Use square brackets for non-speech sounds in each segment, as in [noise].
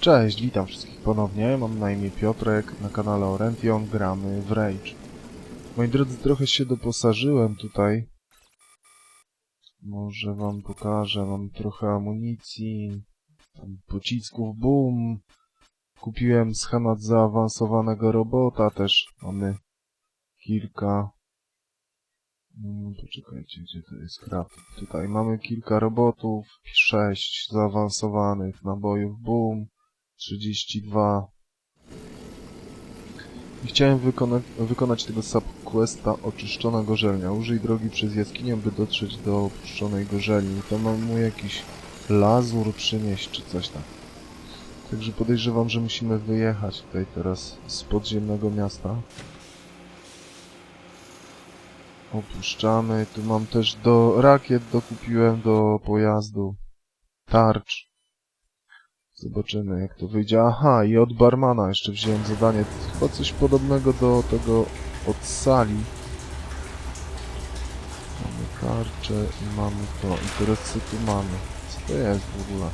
Cześć, witam wszystkich ponownie. Mam na imię Piotrek, na kanale Orention gramy w Rage. Moi drodzy, trochę się doposażyłem tutaj. Może wam pokażę, mam trochę amunicji, pocisków boom. Kupiłem schemat zaawansowanego robota, też mamy kilka... Mm, Poczekajcie, gdzie to jest crafting? Tutaj mamy kilka robotów, sześć zaawansowanych nabojów boom. 32. I chciałem wykona wykonać tego subquesta Oczyszczona Gorzelnia. Użyj drogi przez jaskinię, by dotrzeć do opuszczonej gorzelni. To mam mu jakiś lazur przynieść, czy coś tam. Także podejrzewam, że musimy wyjechać tutaj teraz z podziemnego miasta. Opuszczamy. Tu mam też do rakiet dokupiłem do pojazdu. Tarcz. Zobaczymy jak to wyjdzie. Aha, i od barmana jeszcze wziąłem zadanie. Chyba coś podobnego do tego od sali. Mamy tarczę i mamy to. I teraz co tu mamy? Co to jest w ogóle?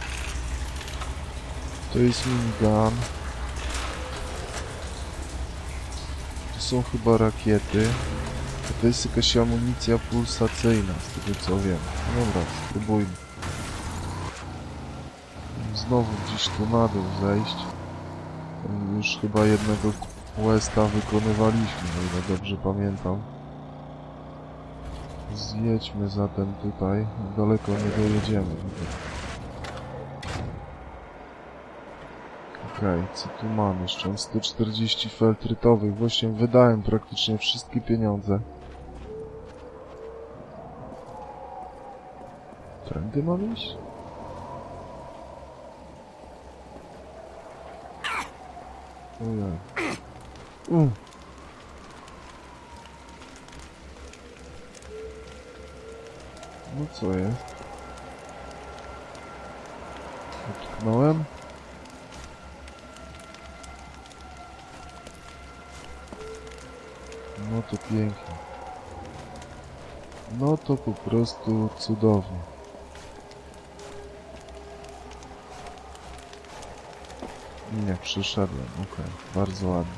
To jest minigun. To są chyba rakiety. To jest jakaś amunicja pulsacyjna, z tego co wiem. Dobra, spróbujmy znowu gdzieś tu na dół zejść. Już chyba jednego questa wykonywaliśmy, o ile dobrze pamiętam. Zjedźmy zatem tutaj. Daleko nie dojedziemy. Okej, co tu mam jeszcze? Mam 140 feltrytowych. Właśnie wydałem praktycznie wszystkie pieniądze. Tędy mam iść? U. No co jest? Utknąłem? No to pięknie. No to po prostu cudownie. Nie, przeszedłem, okej, bardzo ładnie.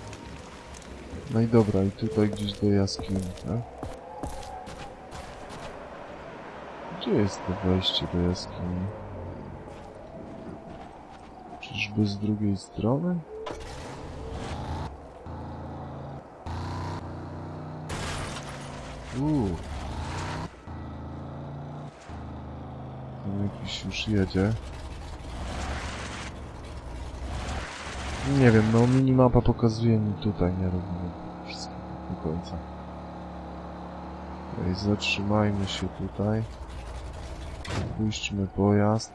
No i dobra, i tutaj gdzieś do jaskini, tak? Gdzie jest to wejście do jaskini? Czyżby z drugiej strony? Uuu. Tam jakiś już jedzie. Nie wiem, no minimapa pokazuje mi tutaj, nie robimy wszystkiego do końca. Okej, zatrzymajmy się tutaj. Puśćmy pojazd.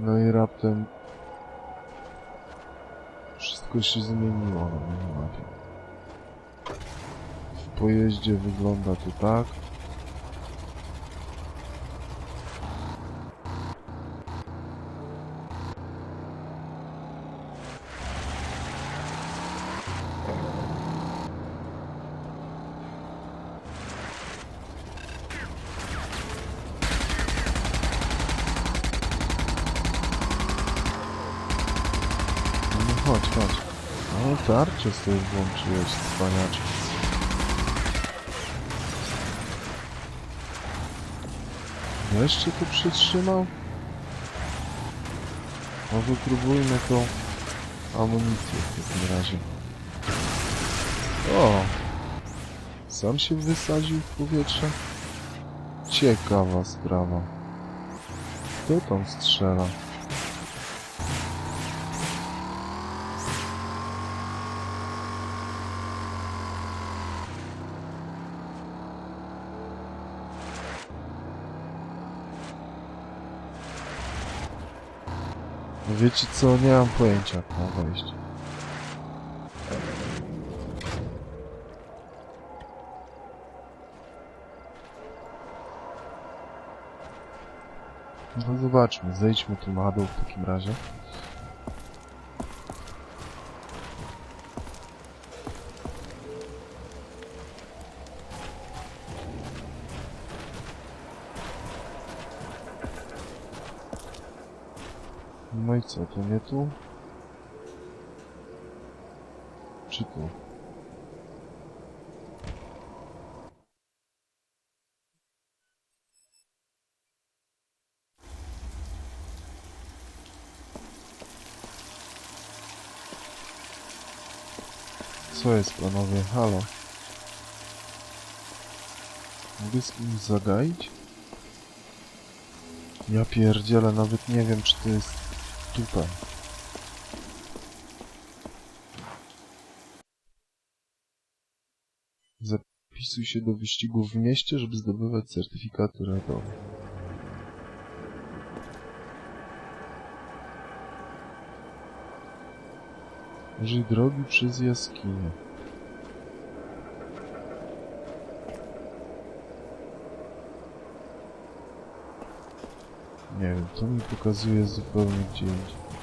No i raptem wszystko się zmieniło na minimapie. W pojeździe wygląda to tak. No chodź, chodź. O, tarczę sobie włączyłeś, cwaniaczy. Jeszcze tu przytrzymał? No wypróbujmy tą amunicję w takim razie. O! Sam się wysadził w powietrze? Ciekawa sprawa. Kto tam strzela? Wiecie co, nie mam pojęcia jak mam wejść. No zobaczmy, zejdźmy tu na dół w takim razie. Co, to nie tu? Czy tu? Co jest panowie? Halo? Mogę z kimś zagaić? Ja pierdzielę, nawet nie wiem czy to jest tutaj. Zapisuj się do wyścigów w mieście, żeby zdobywać certyfikaty radowe. Użyj drogi przez jaskinię. Nie wiem, to mi pokazuje zupełnie gdzie indziej.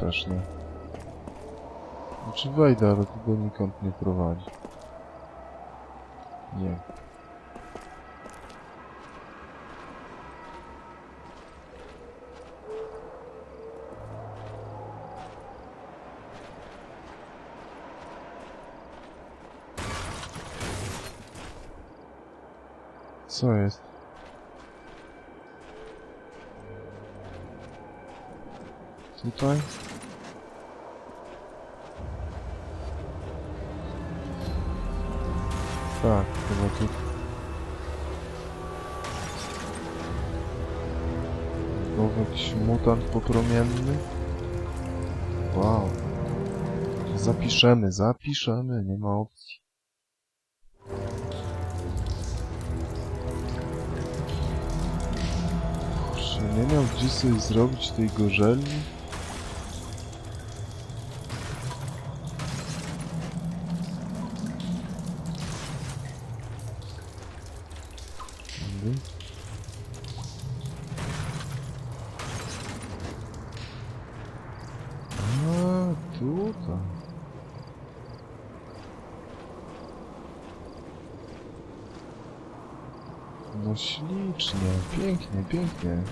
Też nie. Znaczy wejdę, ale tu donikąd nie prowadzi. Nie. Co jest? Tutaj? Tak, chyba. Znowu jakiś mutant popromienny? Wow. Zapiszemy, zapiszemy, nie ma opcji. Kurczę, nie miał gdzie sobie zrobić tej gorzelni? Tędy. A, tutaj. No ślicznie, pięknie, pięknie.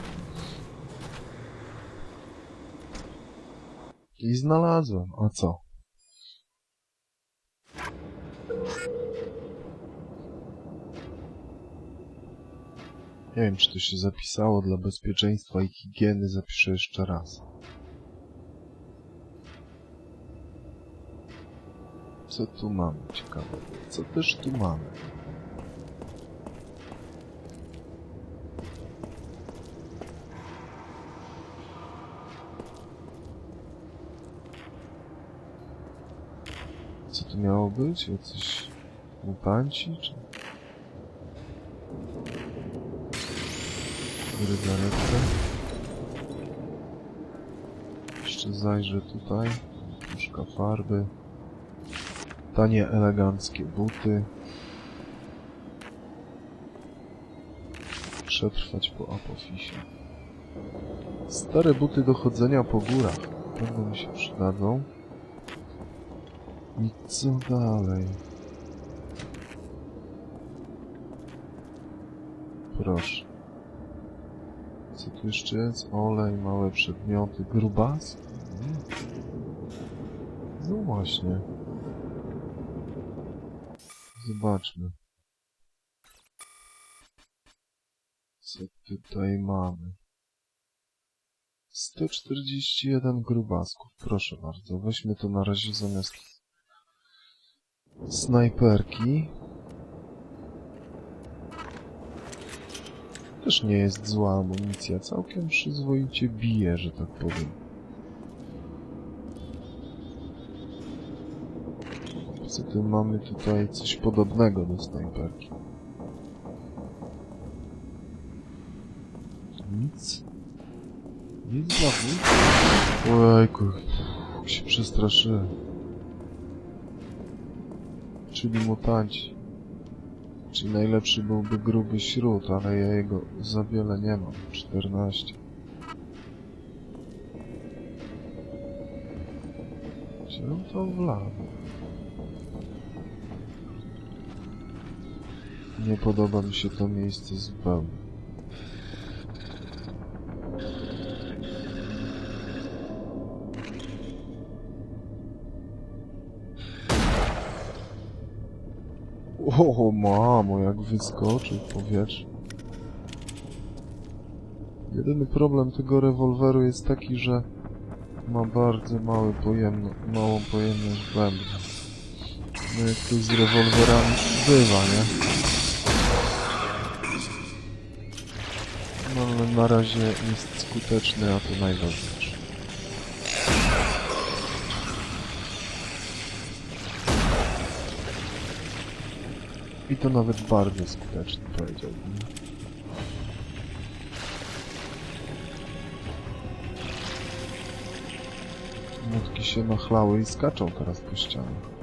I znalazłem, a co? Nie wiem, czy to się zapisało dla bezpieczeństwa i higieny, zapiszę jeszcze raz. Co tu mamy? Co też tu mamy? Co tu miało być? Jacyś mutanci? Czy... Rygaretkę. Jeszcze zajrzę tutaj. Puszka farby. Tanie, eleganckie buty. Przetrwać po apofisie. Stare buty do chodzenia po górach. Pewno mi się przydadzą. I co dalej? Proszę. Co tu jeszcze jest? Olej, małe przedmioty, grubaski? No właśnie. Zobaczmy. Co tutaj mamy? 141 grubasków. Proszę bardzo, weźmy to na razie zamiast snajperki. Też nie jest zła amunicja, całkiem przyzwoicie bije, że tak powiem. Niestety mamy tutaj coś podobnego do snajperki. Nic. Nic znowu. Jak się przestraszyłem. Czyli mutanci. Czyli najlepszy byłby gruby śród, ale ja jego za wiele nie mam. 14. Gdzie to wlał? Nie podoba mi się to miejsce zupełnie. O, mamo, jak wyskoczył powietrze. Jedyny problem tego rewolweru jest taki, że ma bardzo mały pojemno, małą pojemność bębna. No jak to z rewolwerami bywa, nie? Ale na razie jest skuteczny, a to najważniejsze. I to nawet bardzo skuteczny, powiedziałbym. Mutki się nachlały i skaczą teraz po ścianach.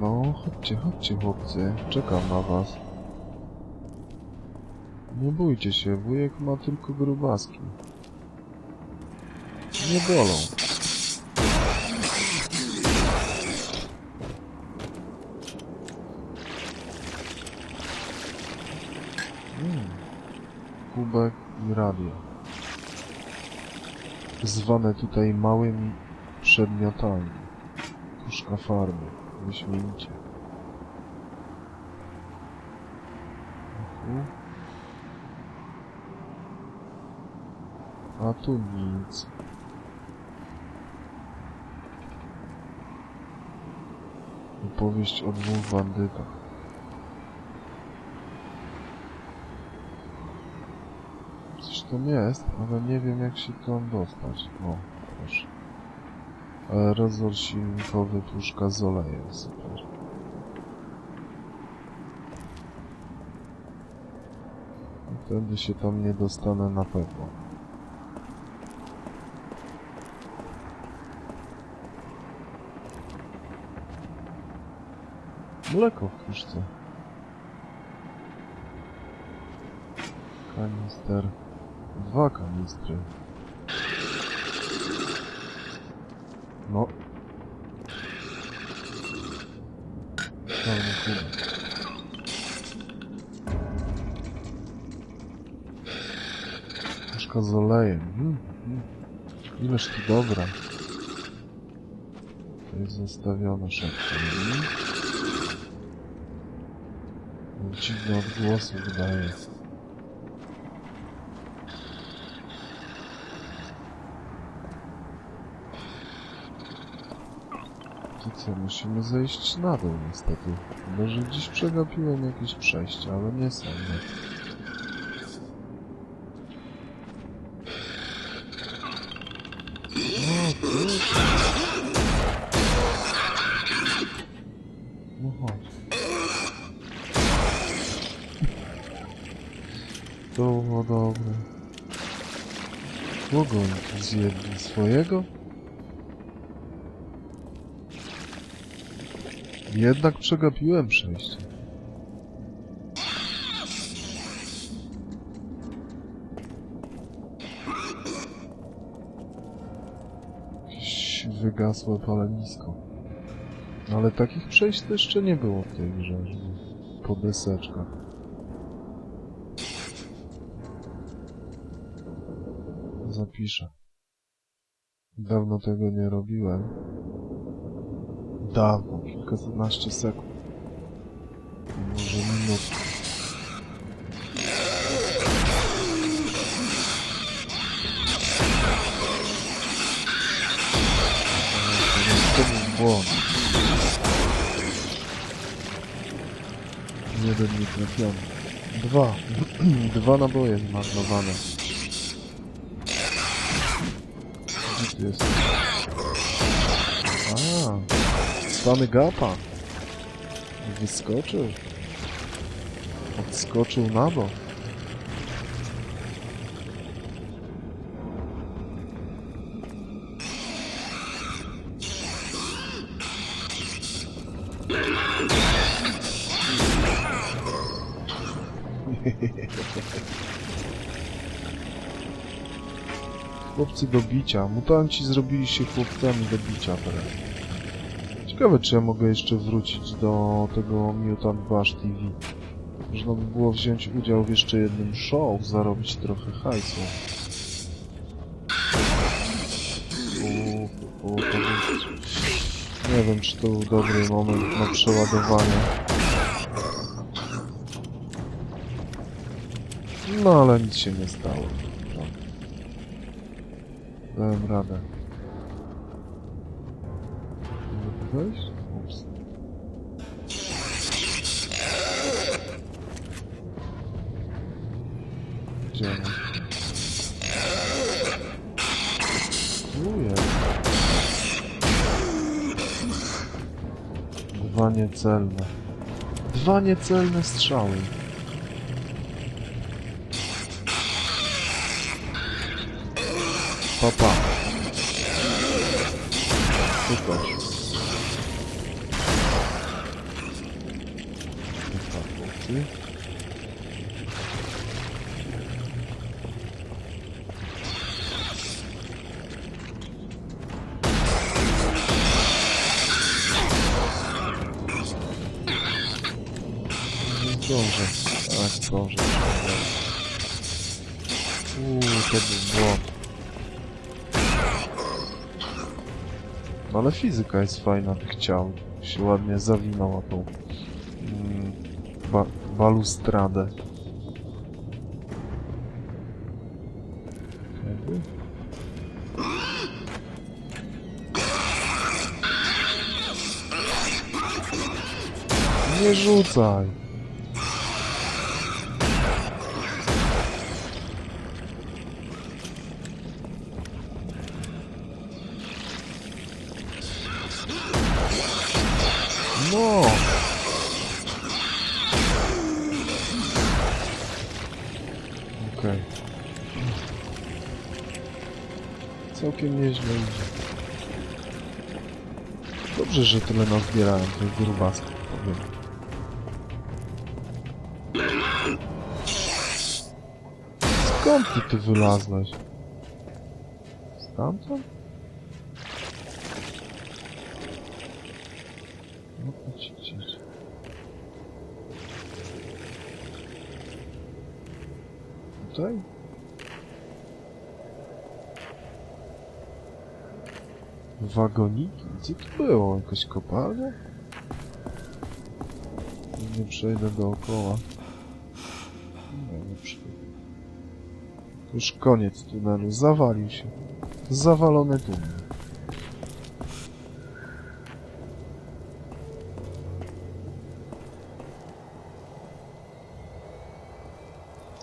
No, chodźcie, chodźcie chłopcy, czekam na was. Nie bójcie się, wujek ma tylko grubaski. Nie bolą. Mm. Kubek i radio. Zwane tutaj małymi przedmiotami. Puszka farmy. Wyśmienicie. Mhm. A tu nic. Opowieść o dwóch bandytach. Coś tam jest, ale nie wiem jak się tam dostać. O, proszę. Aerozol silnikowy puszka z olejem, super. Wtedy się tam nie dostanę na pewno. Mleko w puszce. Kanister. Dwa kanistry. No. Kubek. Puszka z olejem. Mm, mm. Ileż tu dobra. To jest zostawione szybko. Dziwne odgłosy wydaje. To co, musimy zejść na dół niestety. Może gdzieś przegapiłem jakieś przejście, ale nie sądzę. O, kurczę. No chodź. To było dobre. Kogo oni tu zjedli? Swojego? Jednak przegapiłem przejście. Jakieś wygasłe palenisko. Ale takich przejść to jeszcze nie było w tej grze, po deseczkach. Zapiszę. Dawno tego nie robiłem. Dawno, kilkanaście sekund. Może minut. To był błąd. Jeden nie trafiony. Dwa. [clears throat] Dwa naboje zmarnowane. jest? A, stany gapa. Wyskoczył. Odskoczył na bok. Chłopcy do bicia. Mutanci zrobili się chłopcami do bicia teraz. Ciekawe, czy ja mogę jeszcze wrócić do tego Mutant Bash TV. Można by było wziąć udział w jeszcze jednym show, zarobić trochę hajsu. Nie wiem, czy to był dobry moment na przeładowanie. No, ale nic się nie stało. Dałem radę. Mogę? Ups. Gdzie ona? Dwa niecelne. Dwa niecelne strzały. Papa. Super. Dwa punkty. Dobrze. Tak, dobrze. Uuu, to był ale fizyka jest fajna tych ciał. Się ładnie zawinęła tą mm, ba balustradę. Nie rzucaj! No! Okej. Całkiem nieźle idzie. Dobrze, że tyle nazbierałem tych grubasków, powiem. Skąd ty tu wylazłeś? Stamtąd? No idź, idź, idź. Tutaj? Wagoniki? Co to było? Jakaś kopalnia? Nie przejdę dookoła. Nie, nie przejdę. Już koniec tunelu. Zawalił się. Zawalony tunel.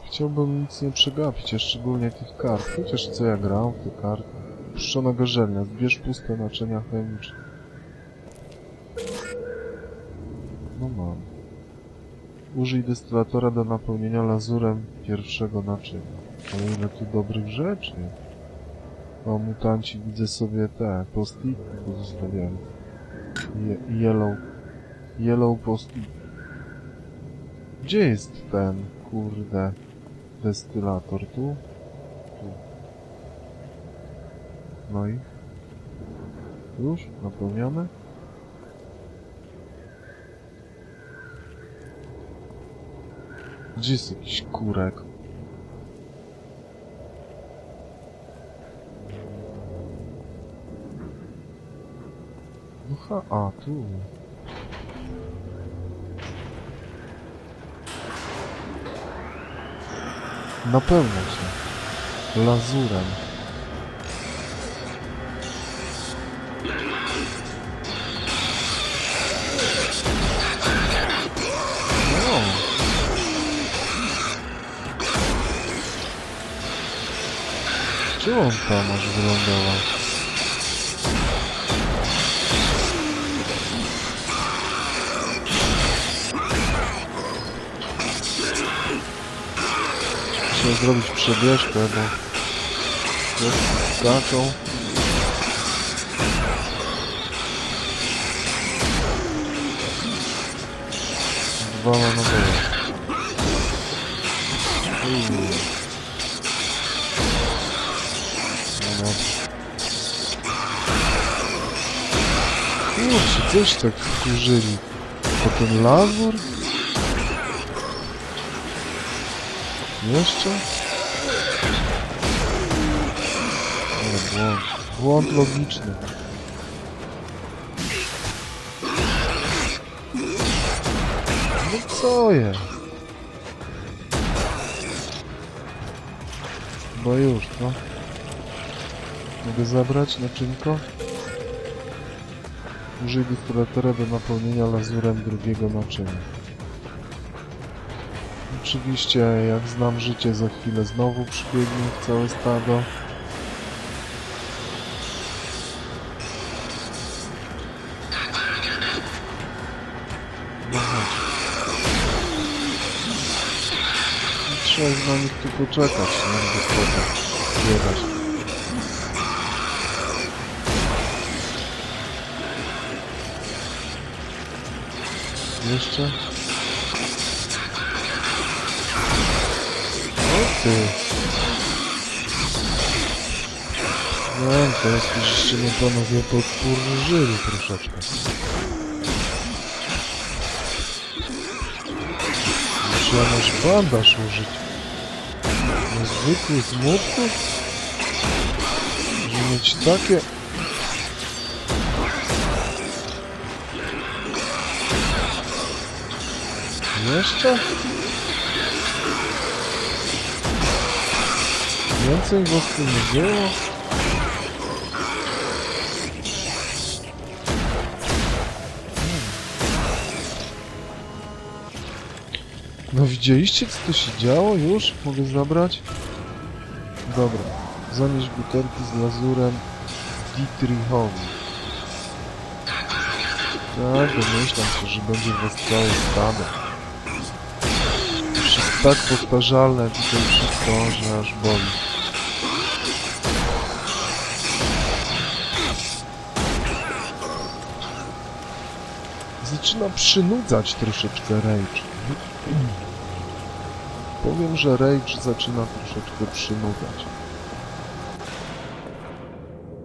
Chciałbym nic nie przegapić, a szczególnie tych kart. Chociaż co ja grałem w te karty. Puszczona gorzelnia. Zbierz puste naczynia chemiczne. No mam. Użyj destylatora do napełnienia lazurem pierwszego naczynia. Ale ile tu dobrych rzeczy. O, mutanci widzę sobie te post-it pozostawiali. Je yellow. Yellow post-it. Gdzie jest ten, kurde, destylator? Tu. No i? Już? Napełnione? Gdzie jest jakiś kurek? No a tu. Napełnia się. Lazurem. Czemu ta może wylądowała? Trzeba zrobić przebieżkę, bo... Taką... Dwa na dole. Coś tak wkurzyli. To ten lazur? Jeszcze? Ale błąd. Błąd logiczny. No co jest? Bo już, no. Mogę zabrać naczynko? służyli prelatera do napełnienia lazurem drugiego naczynia. Oczywiście, jak znam życie, za chwilę znowu przybiegnie całe stado. Trzeba z nami tu poczekać, nie? Dostać, jechać. 200. Окей. Да, я слышу, что мы там уже покуржили трошечка. Еще наш банда шужит. Не звыкли з мобку. Жіночі таки Jeszcze? Więcej was tu nie było? No widzieliście co tu się działo już? Mogę zabrać? Dobra. Zanieść butelki z lazurem Dietrichowi. Tak, domyślam się, że będzie was całe stado. Tak powtarzalne tutaj wszystko, że aż boli. Zaczyna przynudzać troszeczkę Rage. Powiem, że Rage zaczyna troszeczkę przynudzać.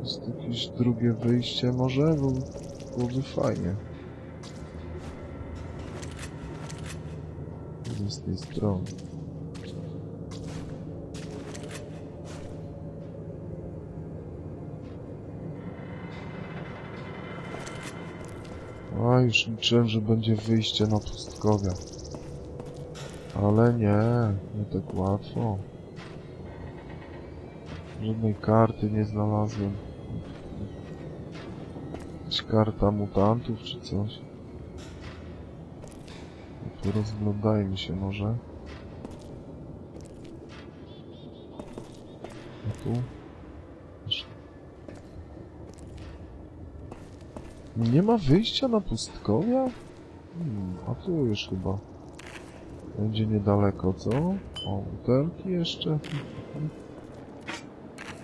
Jest jakieś drugie wyjście może? Byłoby fajnie. Z tej strony. A, już liczyłem, że będzie wyjście na pustkowia. Ale nie, nie tak łatwo. Żadnej karty nie znalazłem. Jakaś karta mutantów czy coś. Rozglądajmy się może. A tu? Nie ma wyjścia na pustkowia? Hmm, a tu już chyba. Będzie niedaleko, co? O, butelki jeszcze.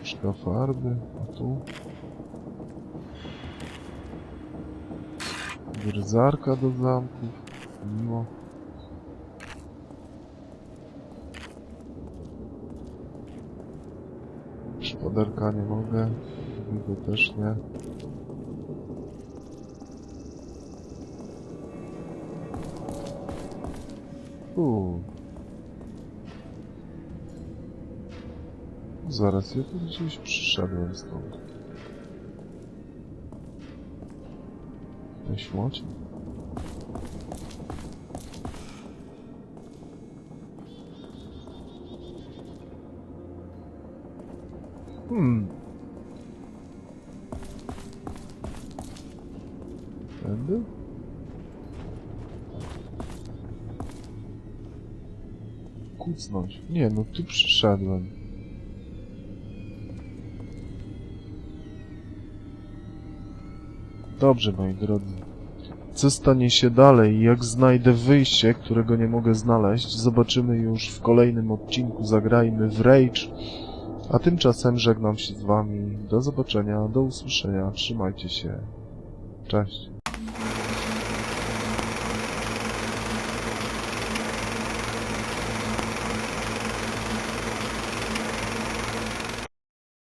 Szka farby, a tu? Gryzarka do zamków. Miło. Szpaderka nie mogę. Tego też nie. Uuu. Zaraz, ja tu gdzieś przyszedłem stąd. Jakaś łódź? Hmm. Tędy? Kucnąć. Nie, no tu przyszedłem. Dobrze, moi drodzy. Co stanie się dalej? Jak znajdę wyjście, którego nie mogę znaleźć? Zobaczymy już w kolejnym odcinku. Zagrajmy w Rage. A tymczasem żegnam się z wami. Do zobaczenia, do usłyszenia. Trzymajcie się. Cześć.